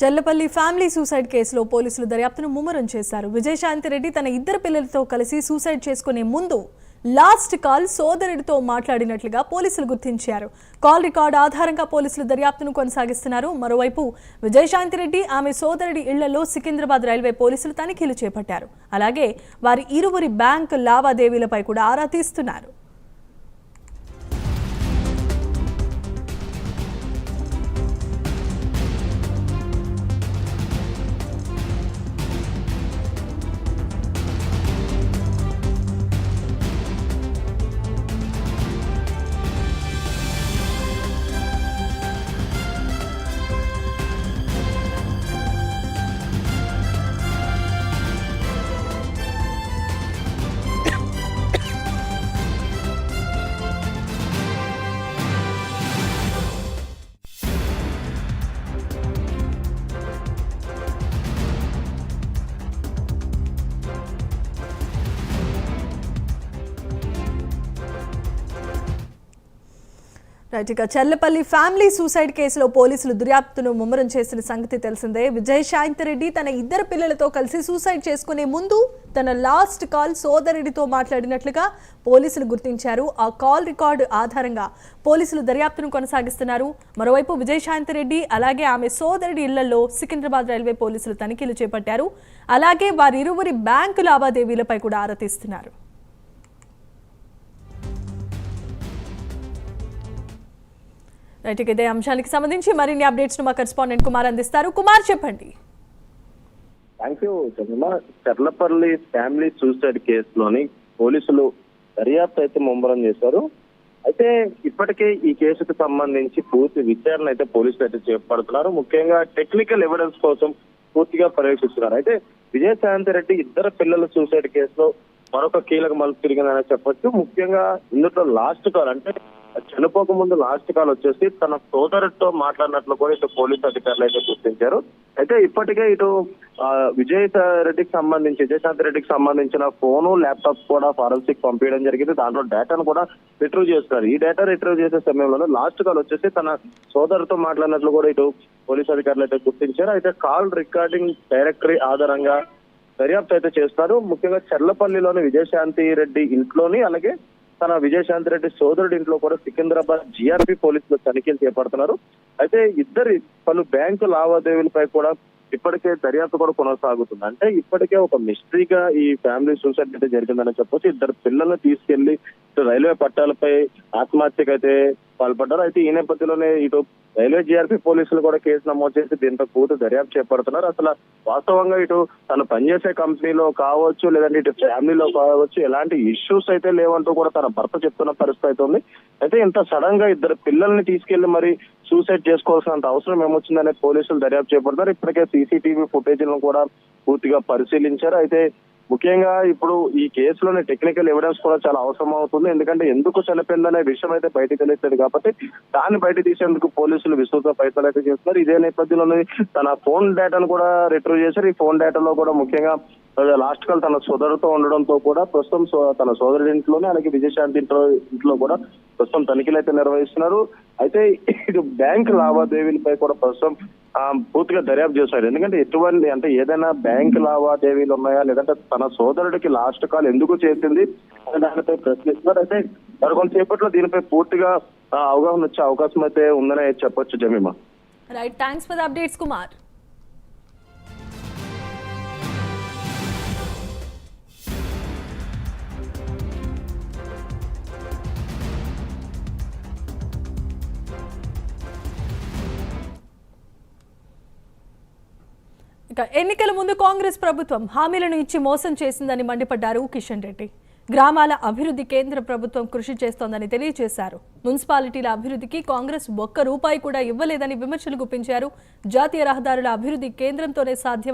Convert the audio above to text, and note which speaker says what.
Speaker 1: Challapalli family suicide కేసులో పోలీసులు దర్యాప్తును ముమ్మరం చేశారు. విజయశాంతి రెడ్డి తన ఇద్దరు పిల్లలతో కలిసి సూసైడ్ చేసుకునే ముందు లాస్ట్ కాల్ సోదరుడితో మాట్లాడినట్లుగా పోలీసులు గుర్తించారు. కాల్ రికార్డ్ ఆధారంగా పోలీసులు దర్యాప్తును కొనసాగిస్తున్నారు. మరోవైపు విజయశాంతి రెడ్డి ఆమె సోదరుడి ఇళ్ళలో సికింద్రాబాద్ రైల్వే పోలీసులు తనిఖీలు చేపట్టారు. అలాగే వారి ఇరువురి బ్యాంక్ లావాదేవీలపై కూడా ఆరా తీస్తున్నారు. రైట్ ఇక చెల్లపల్లి ఫ్యామిలీ సూసైడ్ కేసులో పోలీసులు దర్యాప్తును ముమ్మరం చేసిన సంగతి తెలిసిందే. విజయశాంతి రెడ్డి తన ఇద్దరు పిల్లలతో కలిసి సూసైడ్ చేసుకునే ముందు తన లాస్ట్ కాల్ సోదరుడితో మాట్లాడినట్లుగా పోలీసులు గుర్తించారు. ఆ కాల్ రికార్డు ఆధారంగా పోలీసులు దర్యాప్తును కొనసాగిస్తున్నారు. మరోవైపు విజయశాంతి రెడ్డి అలాగే ఆమె సోదరుడి ఇళ్ళలో సికింద్రాబాద్ రైల్వే పోలీసులు తనిఖీలు చేపట్టారు. అలాగే వారిరువురి బ్యాంకు లావాదేవీలపై కూడా ఆరా తీస్తున్నారు. రైట్ ఇదే అంశానికి సంబంధించి మరిన్ని అప్డేట్స్ మా కరెస్పాండెంట్ కుమార్ అందిస్తారు. కుమార్ చెప్పండి.
Speaker 2: థ్యాంక్ యూ చంద్రమ చర్లపల్లి ఫ్యామిలీ సూసైడ్ కేసులోని పోలీసులు దర్యాప్తు అయితే ముమ్మరం చేశారు. అయితే ఇప్పటికే ఈ కేసుకు సంబంధించి పూర్తి విచారణ అయితే పోలీసులు అయితే చేపడుతున్నారు. ముఖ్యంగా టెక్నికల్ ఎవిడెన్స్ కోసం పూర్తిగా పర్యవేక్షిస్తున్నారు. అయితే విజయశాంతి రెడ్డి ఇద్దరు పిల్లల సూసైడ్ కేసులో మరొక కీలక మలుపు తిరిగిందని చెప్పొచ్చు. ముఖ్యంగా ఇందులో లాస్ట్ కాల్ అంటే చనిపోక ముందు లాస్ట్ కాల్ వచ్చేసి తన సోదరుడితో మాట్లాడినట్లు కూడా ఇటు పోలీస్ అధికారులు అయితే గుర్తించారు. అయితే ఇప్పటికే ఇటు విజయ విజయ్ రెడ్డికి సంబంధించి విజయశాంతి రెడ్డికి సంబంధించిన ఫోను ల్యాప్టాప్ కూడా ఫారెన్సిక్ పంపించడం జరిగింది. దాంట్లో డేటాను కూడా రిట్రీవ్ చేస్తున్నారు. ఈ డేటా రిట్రీవ్ చేసే సమయంలో లాస్ట్ కాల్ వచ్చేసి తన సోదరుతో మాట్లాడినట్లు కూడా ఇటు పోలీస్ అధికారులు అయితే గుర్తించారు. అయితే కాల్ రికార్డింగ్ డైరెక్టరీ ఆధారంగా దర్యాప్తు అయితే చేస్తారు. ముఖ్యంగా చర్లపల్లిలోని విజయశాంతి రెడ్డి ఇంట్లోని అలాగే తన విజయశాంతి రెడ్డి సోదరుడి ఇంట్లో కూడా సికింద్రాబాద్ జిఆర్పి పోలీసులు తనిఖీలు చేపడుతున్నారు. అయితే ఇద్దరి పలు బ్యాంకు లావాదేవీలపై కూడా ఇప్పటికే దర్యాప్తు కూడా కొనసాగుతుంది. అంటే ఇప్పటికే ఒక మిస్టరీగా ఈ ఫ్యామిలీ సూసైడ్ అయితే జరిగిందని చెప్పొచ్చు. ఇద్దరు పిల్లల్ని తీసుకెళ్ళి రైల్వే పట్టాలపై ఆత్మహత్యకు అయితే పాల్పడ్డారు. అయితే ఈ నేపథ్యంలోనే ఇటు రైల్వే జీఆర్పీ పోలీసులు కూడా కేసు నమోదు చేసి దీంతో పూర్తి దర్యాప్తు చేపడుతున్నారు. అసలు వాస్తవంగా ఇటు తను పనిచేసే కంపెనీలో కావచ్చు లేదంటే ఇటు ఫ్యామిలీలో కావచ్చు ఎలాంటి ఇష్యూస్ అయితే లేవంటూ కూడా తన భర్త చెప్తున్న పరిస్థితి అయితే ఉంది. అయితే ఇంత సడన్గా ఇద్దరు పిల్లల్ని తీసుకెళ్ళి మరి సూసైడ్ చేసుకోవాల్సినంత అవసరం ఏమొచ్చిందనే పోలీసులు దర్యాప్తు చేపడతారు ఇప్పటికే సీసీటీవీ ఫుటేజ్లను కూడా పూర్తిగా పరిశీలించారు. అయితే ముఖ్యంగా ఇప్పుడు ఈ కేసులోని టెక్నికల్ ఎవిడెన్స్ కూడా చాలా అవసరం అవుతుంది. ఎందుకంటే ఎందుకు చనిపోయిందనే విషయం అయితే బయటకు తెలుస్తుంది కాబట్టి దాన్ని బయట తీసేందుకు పోలీసులు విస్తృత ప్రయత్నాలు అయితే చేస్తున్నారు. ఇదే నేపథ్యంలోనే తన ఫోన్ డేటాను కూడా రిట్రీవ్ చేశారు. ఈ ఫోన్ డేటాలో కూడా ముఖ్యంగా లాస్ట్ కాల్ తన సోదరుతో ఉండడంతో కూడా ప్రస్తుతం సో- తన సోదరుడి ఇంట్లోనే అలాగే విజయశాంతి ఇంట్లో ఇంట్లో కూడా ప్రస్తుతం తనిఖీలు అయితే నిర్వహిస్తున్నారు. అయితే ఇటు బ్యాంక్ లావాదేవీలపై కూడా ప్రస్తుతం పూర్తిగా దర్యాప్తు చేశారు. ఎందుకంటే ఎటువంటి అంటే ఏదైనా బ్యాంక్ లావాదేవీలు ఉన్నాయా? లేదంటే తన సోదరుడికి లాస్ట్ కాల్ ఎందుకు చేసింది? దానిపై ప్రశ్నిస్తున్నారు. అయితే మరి కొంతసేపట్లో దీనిపై పూర్తిగా అవగాహన వచ్చే అవకాశం అయితే ఉందనే చెప్పొచ్చు Jemima.
Speaker 1: Right thanks for updates Kumar ఇక ఎన్నికల ముందు కాంగ్రెస్ ప్రభుత్వం హామీలను ఇచ్చి మోసం చేసిందని మండిపడ్డారు కిషన్ రెడ్డి. గ్రామాల అభివృద్ధి కేంద్ర ప్రభుత్వం కృషి చేస్తోందని తెలియజేశారు. మున్సిపాలిటీల అభివృద్ధికి కాంగ్రెస్ ఒక్క రూపాయి కూడా ఇవ్వలేదని విమర్శలు గుప్పించారు. జాతీయ రహదారుల అభివృద్ధి కేంద్రంతోనే సాధ్యం